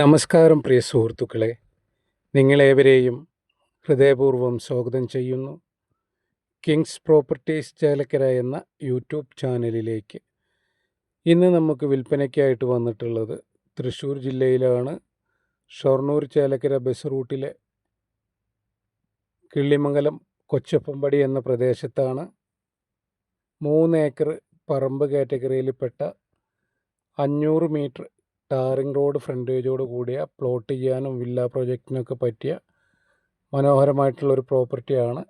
നമസ്കാരം പ്രിയ സുഹൃത്തുക്കളെ. നിങ്ങളേവരെയും ഹൃദയപൂർവം സ്വാഗതം ചെയ്യുന്നു. കിങ്സ് പ്രോപ്പർട്ടീസ് ചേലക്കര എന്ന യൂട്യൂബ് ചാനലിലേക്ക് ഇന്ന് നമുക്ക് വിൽപ്പനയ്ക്കായിട്ട് വന്നിട്ടുള്ളത് തൃശ്ശൂർ ജില്ലയിലാണ്. ഷൊർണൂർ ചേലക്കര ബസ് റൂട്ടിലെ കിള്ളിമംഗലം കൊച്ചപ്പമ്പടി എന്ന പ്രദേശത്താണ് മൂന്ന് ഏക്കർ പറമ്പ് കാറ്റഗറിയിൽപ്പെട്ട അഞ്ഞൂറ് മീറ്റർ ടാറിംഗ് റോഡ് ഫ്രണ്ടേജോട് കൂടിയ പ്ലോട്ട് ചെയ്യാനും വില്ല പ്രോജക്റ്റിനൊക്കെ പറ്റിയ മനോഹരമായിട്ടുള്ളൊരു പ്രോപ്പർട്ടിയാണ്.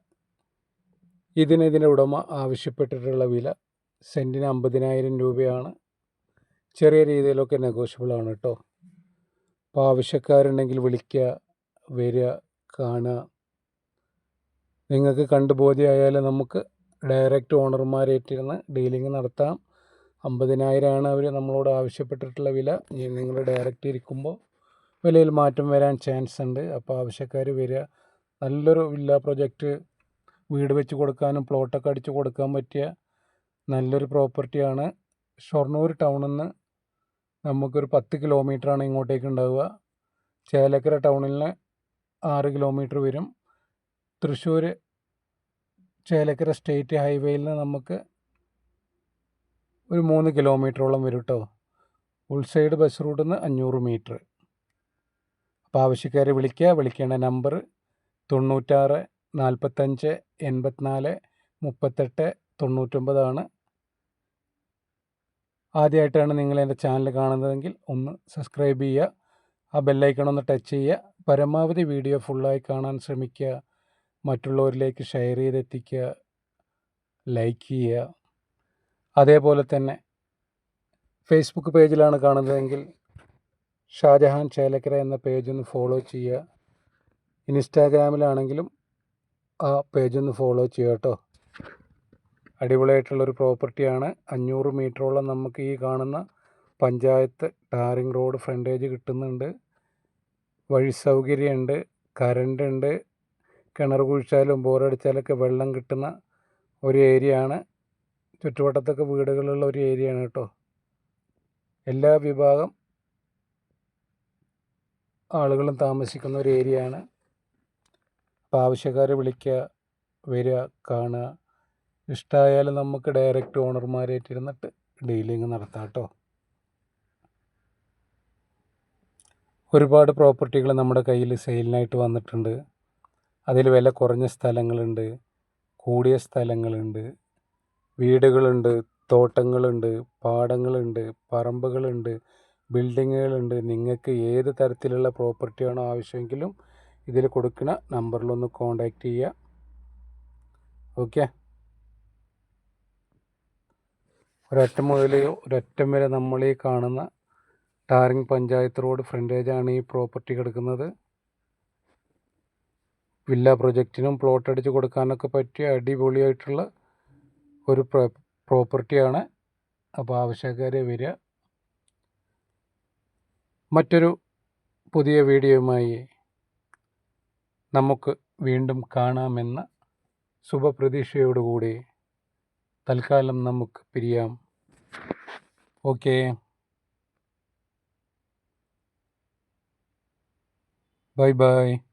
ഇതിന് ഇതിന്റെ ഉടമ ആവശ്യപ്പെട്ടിട്ടുള്ള വില സെന്റിന് അമ്പതിനായിരം രൂപയാണ്. ചെറിയ രീതിയിലൊക്കെ നെഗോഷ്യബിൾ ആണ് കേട്ടോ അപ്പോൾ ആവശ്യക്കാരുണ്ടെങ്കിൽ വിളിക്കുക വരിക കാണുക. നിങ്ങൾക്ക് കണ്ടു ബോധ്യമായാൽ നമുക്ക് ഡയറക്റ്റ് ഓണർമാരേറ്റിരുന്ന് ഡീലിംഗ് നടത്താം. അമ്പതിനായിരമാണ് അവർ നമ്മളോട് ആവശ്യപ്പെട്ടിട്ടുള്ള വില. നിങ്ങൾ ഡയറക്റ്റ് ഇരിക്കുമ്പോൾ വിലയിൽ മാറ്റം വരാൻ ചാൻസ് ഉണ്ട്. അപ്പോൾ ആവശ്യക്കാർ വരിക. നല്ലൊരു വില്ല പ്രൊജക്റ്റ് വീട് വെച്ച് കൊടുക്കാനും പ്ലോട്ടൊക്കെ അടിച്ച് കൊടുക്കാൻ പറ്റിയ നല്ലൊരു പ്രോപ്പർട്ടിയാണ് ഷൊർണൂർ ടൗണിൽ നിന്ന് നമുക്കൊരു പത്ത് കിലോമീറ്ററാണ് ഇങ്ങോട്ടേക്ക് ഉണ്ടാവുക. ചേലക്കര ടൗണിൽ നിന്ന് ആറ് കിലോമീറ്റർ വരും. തൃശ്ശൂർ ചേലക്കര സ്റ്റേറ്റ് ഹൈവേയിൽ നിന്ന് നമുക്ക് ഒരു മൂന്ന് കിലോമീറ്ററോളം വരും കേട്ടോ ഉൾസൈഡ് ബസ് റൂട്ടിൽ നിന്ന് അഞ്ഞൂറ് മീറ്റർ അപ്പോൾ ആവശ്യക്കാരെ വിളിക്കുക വിളിക്കേണ്ട നമ്പർ തൊണ്ണൂറ്റാറ് നാൽപ്പത്തഞ്ച് എൺപത്തിനാല് മുപ്പത്തെട്ട് തൊണ്ണൂറ്റൊമ്പതാണ് ആദ്യമായിട്ടാണ് നിങ്ങൾ എന്റെ ചാനൽ കാണുന്നതെങ്കിൽ ഒന്ന് സബ്സ്ക്രൈബ് ചെയ്യുക ആ ബെല്ലൈക്കൺ ഒന്ന് ടച്ച് ചെയ്യുക പരമാവധി വീഡിയോ ഫുള്ളായി കാണാൻ ശ്രമിക്കുക മറ്റുള്ളവരിലേക്ക് ഷെയർ ചെയ്തെത്തിക്കുക ലൈക്ക് ചെയ്യുക അതേപോലെ തന്നെ ഫേസ്ബുക്ക് പേജിലാണ് കാണുന്നതെങ്കിൽ ഷാജഹാൻ ചേലക്കര എന്ന പേജ് ഒന്ന് ഫോളോ ചെയ്യുക. ഇൻസ്റ്റാഗ്രാമിലാണെങ്കിലും ആ പേജ് ഒന്ന് ഫോളോ ചെയ്യുക കേട്ടോ. അടിപൊളിയായിട്ടുള്ളൊരു പ്രോപ്പർട്ടിയാണ് അഞ്ഞൂറ് മീറ്ററോളം നമുക്ക് ഈ കാണുന്ന പഞ്ചായത്ത് ടാറിംഗ് റോഡ് ഫ്രണ്ടേജ് കിട്ടുന്നുണ്ട്. വഴി സൗകര്യമുണ്ട് കറണ്ട് ഉണ്ട്. കിണർ കുഴിച്ചാലും ബോറടിച്ചാലൊക്കെ വെള്ളം കിട്ടുന്ന ഒരു ഏരിയയാണ് ചുറ്റുവട്ടത്തൊക്കെ വീടുകളുള്ള ഒരു ഏരിയ ആണ് കേട്ടോ. എല്ലാ വിഭാഗം ആളുകളും താമസിക്കുന്ന ഒരു ഏരിയ ആണ്. അപ്പോൾ ആവശ്യക്കാരെ വിളിക്കുക വരിക കാണുക. ഇഷ്ടമായാലും നമുക്ക് ഡയറക്റ്റ് ഓണർമാരായിട്ട് ഇരുന്നിട്ട് ഡീലിങ് നടത്താം കേട്ടോ. ഒരുപാട് പ്രോപ്പർട്ടികൾ നമ്മുടെ കയ്യിൽ സെയിലിനായിട്ട് വന്നിട്ടുണ്ട്. അതിൽ വില കുറഞ്ഞ സ്ഥലങ്ങളുണ്ട് കൂടിയ സ്ഥലങ്ങളുണ്ട്. വീടുകളുണ്ട് തോട്ടങ്ങളുണ്ട് പാടങ്ങളുണ്ട് പറമ്പുകളുണ്ട് ബിൽഡിങ്ങുകളുണ്ട്. നിങ്ങൾക്ക് ഏത് തരത്തിലുള്ള പ്രോപ്പർട്ടിയാണോ ആവശ്യമെങ്കിലും ഇതിൽ കൊടുക്കുന്ന നമ്പറിലൊന്ന് കോണ്ടാക്റ്റ് ചെയ്യുക. ഓക്കെ? ഒരറ്റം മുതൽ ഒരറ്റം വരെ നമ്മൾ ഈ കാണുന്ന ടാറിങ് പഞ്ചായത്ത് റോഡ് ഫ്രണ്ടേജാണ് ഈ പ്രോപ്പർട്ടി കിടക്കുന്നത്. വില്ല പ്രൊജക്റ്റിനും പ്ലോട്ട് അടിച്ച് കൊടുക്കാനൊക്കെ പറ്റിയ അടിപൊളിയായിട്ടുള്ള ഒരു പ്രോപ്പർട്ടിയാണ്. അപ്പോൾ ആവശ്യക്കാരെ വരിക മറ്റൊരു പുതിയ വീഡിയോയുമായി നമുക്ക് വീണ്ടും കാണാമെന്ന ശുഭപ്രതീക്ഷയോടുകൂടി തൽക്കാലം നമുക്ക് പിരിയാം. ഓക്കെ. Bye bye.